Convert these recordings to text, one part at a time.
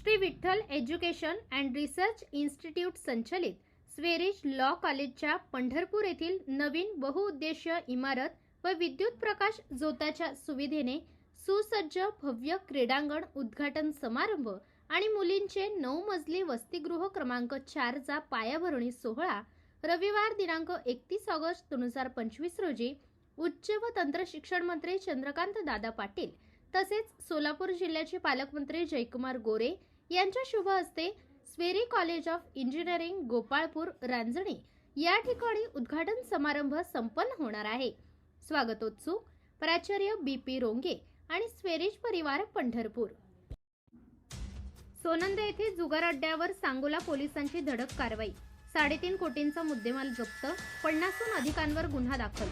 Shri Vitthal education and research institute संचलित स्वेरिज law कॉलेजच्या पंढरपूर येथील नवीन बहुउद्देशीय इमारत व विद्युत प्रकाश जोताच्या सुविधेने सुसज्ज भव्य क्रीडांगण उद्घाटन समारंभ आणि मुलींचे नऊ मजली वसतिगृह क्रमांक चारचा पायाभरणी सोहळा रविवार दिनांक एकतीस ऑगस्ट दोन हजार पंचवीस रोजी उच्च व तंत्र शिक्षण मंत्री चंद्रकांत दादा पाटील तसेच सोलापूर जिल्ह्याचे पालकमंत्री जयकुमार गोरे यांच्या शुभ हस्ते SVERI college of engineering Gopalpur Ranjane या ठिकाणी उद्घाटन समारंभ संपन्न होणार आहे. स्वागतोत्सुक प्राचार्य बी पी रोंगे आणि स्वेरीज परिवार पंढरपूर. सोनंद येथे जुगार अड्ड्यावर सांगोला पोलिसांची धडक कारवाई. साडेतीन कोटींचा मुद्देमाल जप्त पन्नासहून अधिकांवर गुन्हा दाखल.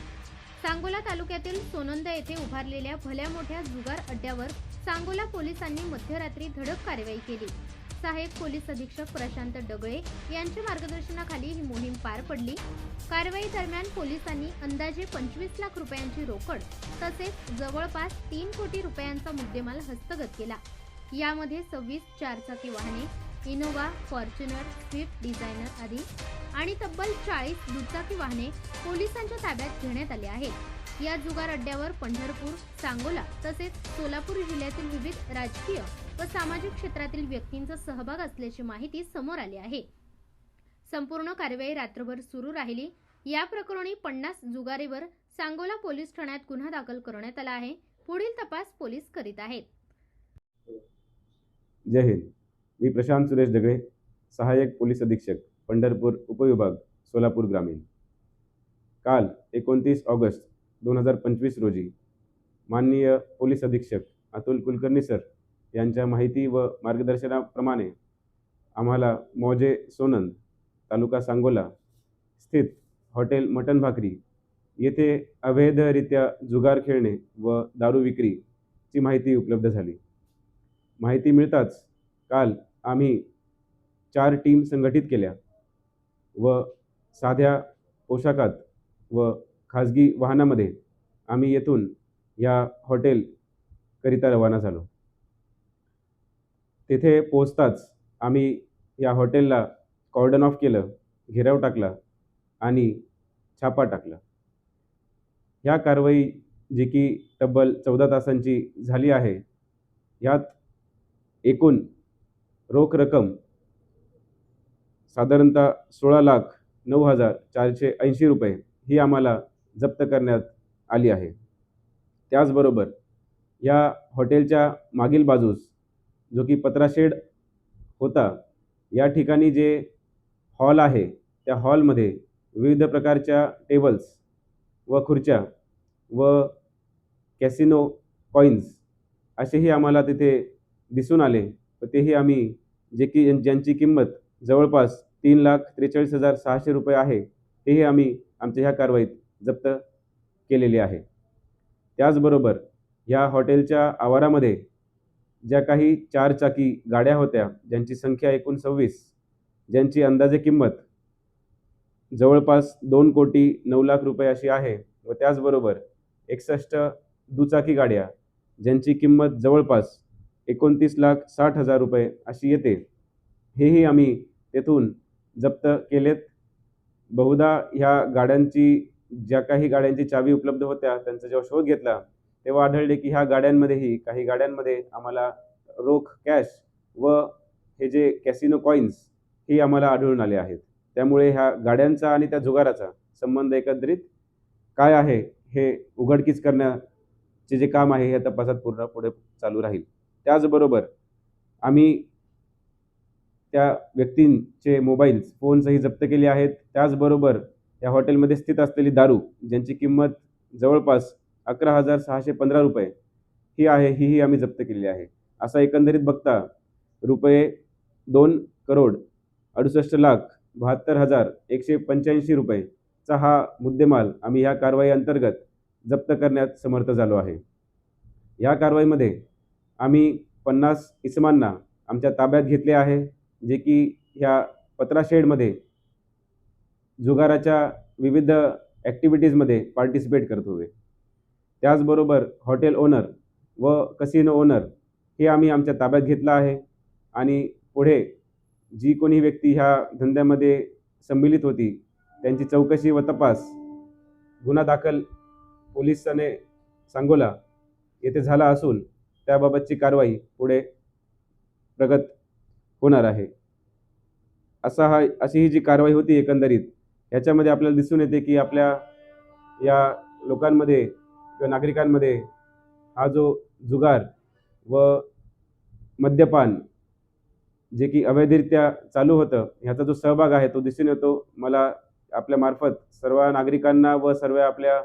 सांगोला तालुक्यातील सोनंद येथे उभारलेल्या भल्या मोठ्या जुगार अड्ड्यावर सांगोला पोलिसांनी मध्यरात्री धडक कारवाई केली. सहाय्यक पोलीस अधीक्षक प्रशांत डगळे यांच्या मार्गदर्शनाखाली ही मोहीम पार पडली. कारवाई दरम्यान पोलिसांनी अंदाजे पंचवीस लाख रुपयांची रोकड तसेच जवळपास तीन कोटी रुपयांचा मुद्देमाल हस्तगत केला. यामध्ये सव्वीस चारचाकी वाहने इनोव्हा फॉर्च्युनर स्विफ्ट डिझायनर आदी आणि तब्बल चाळीस दुचाकी वाहने पोलिसांच्या ताब्यात घेण्यात आली आहेत. या जुगार अड्ड्यावर पंढरपूर सांगोला तसेच सोलापूर जिल्ह्यातील विविध राजकीय व सामाजिक क्षेत्रातील व्यक्तींचा सहभाग असल्याची माहिती समोर आली आहे. संपूर्ण कारवाई रात्रभर सुरू राहिली. या प्रकरणी पन्नास जुगारीवर सांगोला पोलीस ठाण्यात गुन्हा दाखल करण्यात आला आहे. पुढील तपास पोलीस करीत आहेत. जय हिंद. मी प्रशांत सुरेश दगडे सहाय्यक पोलीस अधीक्षक पंढरपूर उपविभाग सोलापूर ग्रामीण. काल एकोणतीस ऑगस्ट दोन हजार पंचवीस रोजी माननीय पोलीस अधीक्षक अतुल कुलकर्णी सर यांच्या माहिती व मार्गदर्शनाप्रमाणे आम्हाला मौजे सोनंद तालुका सांगोला स्थित हॉटेल मटन भाकरी येथे अवैधरित्या जुगार खेळणे व दारू विक्रीची माहिती उपलब्ध झाली. माहिती मिळताच काल आम्ही चार टीम संघटित केल्या व साध्या पोशाखात व खाजगी वाहनामध्ये आम्ही येथून या हॉटेलकरिता रवाना झालो. तेथे पोचताच आम्ही या हॉटेलला कॉर्डन ऑफ केलं घेराव टाकला आणि छापा टाकला. ह्या कारवाई जी की तब्बल चौदा तासांची झाली आहे यात एकूण रोख रक्कम साधारणतः सोळा लाख नऊ हजार चारशे ऐंशी रुपये ही आम्हाला जप्त करण्यात आली आहे. त्याचबरोबर या हॉटेलच्या मागील बाजूस जो की पत्राशेड होता या ठिकाणी जे हॉल आहे त्या हॉलमध्ये विविध प्रकारच्या टेबल्स व खुर्च्या व कॅसिनो कॉईन्स असेही आम्हाला तिथे दिसून आले व तेही आम्ही जे की ज्यांची किंमत जवळपास तीन लाख त्रेचाळीस हजार सहाशे रुपये आहे तेही आम्ही आमच्या ह्या कारवाईत जप्त केलेले आहे. त्याचबरोबर या हॉटेलच्या आवारामध्ये ज्या काही चारचाकी गाड्या होत्या ज्यांची संख्या एकूण सव्वीस ज्यांची अंदाजे किंमत जवळपास दोन कोटी नऊ लाख रुपये अशी आहे व त्याचबरोबर एकसष्ट दुचाकी गाड्या ज्यांची किंमत जवळपास एकोणतीस लाख साठ हजार रुपये अशी येते. हेही आम्ही तेथून जप्त केलेत. बहुधा ह्या गाड्यांची ज्या काही गाड्यांची चावी उपलब्ध होत्या त्यांचा जेव्हा शोध घेतला तेव्हा आढळले की ह्या गाड्यांमध्येही काही गाड्यांमध्ये आम्हाला रोख कॅश व हे जे कॅसिनो कॉईन्स हे आम्हाला आढळून आले आहेत. त्यामुळे ह्या गाड्यांचा आणि त्या जुगाराचा संबंध एकत्रित काय आहे हे उघडकीस करण्याचे जे काम आहे हे तपासात पूर्ण पुढे चालू राहील. त्याचबरोबर आम्ही त्या व्यक्तींचे मोबाईल्स फोनसही जप्त केले आहेत. त्याचबरोबर या हॉटेलमध्ये स्थित असलेली दारू ज्यांची किंमत जवळपास अकरा हजार सहाशे पंधरा रुपये ही आहे हीही आम्ही जप्त केलेली आहे. असा एकंदरीत बघता रुपये दोन करोड अडुसष्ट लाख बहात्तर हजार एकशे पंच्याऐंशी रुपयेचा हा मुद्देमाल आम्ही ह्या कारवाई अंतर्गत जप्त करण्यात समर्थ झालो आहे. या कारवाईमध्ये आम्ही पन्नास इसमांना आमच्या ताब्यात घेतले आहे जे की ह्या पत्राशेडमध्ये जुगाराच्या विविध ॲक्टिव्हिटीजमध्ये पार्टिसिपेट करत होते. त्याचबरोबर हॉटेल ओनर व कसिनो ओनर हे आम्ही आमच्या ताब्यात घेतलं आहे. आणि पुढे जी कोणी व्यक्ती ह्या धंद्यामध्ये संमिलित होती त्यांची चौकशी व तपास गुन्हा दाखल पोलिसाने सांगोला येथे झाला असून त्याबाबतची कारवाई पुढे प्रगत होणार आहे. असा हा अशी ही जी कारवाई होती एकंदरीत याच्यामध्ये आपल्याला दिसून येते की आपल्या या लोकांमध्ये किंवा नागरिकांमध्ये हा जो जुगार व मद्यपान जे की अवैधरित्या चालू होतं ह्याचा जो सहभाग आहे तो दिसून येतो. मला आपल्यामार्फत सर्व नागरिकांना व सर्व आपल्या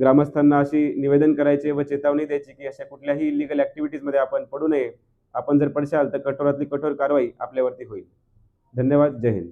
ग्रामस्थांना अशी निवेदन करायचे व चेतावणी द्यायची की अशा कुठल्याही इलिगल ॲक्टिव्हिटीजमध्ये आपण पडू नये. आपण जर पडशाल तर कठोरातली कठोर कारवाई आपल्यावरती होईल. धन्यवाद. जय हिंद.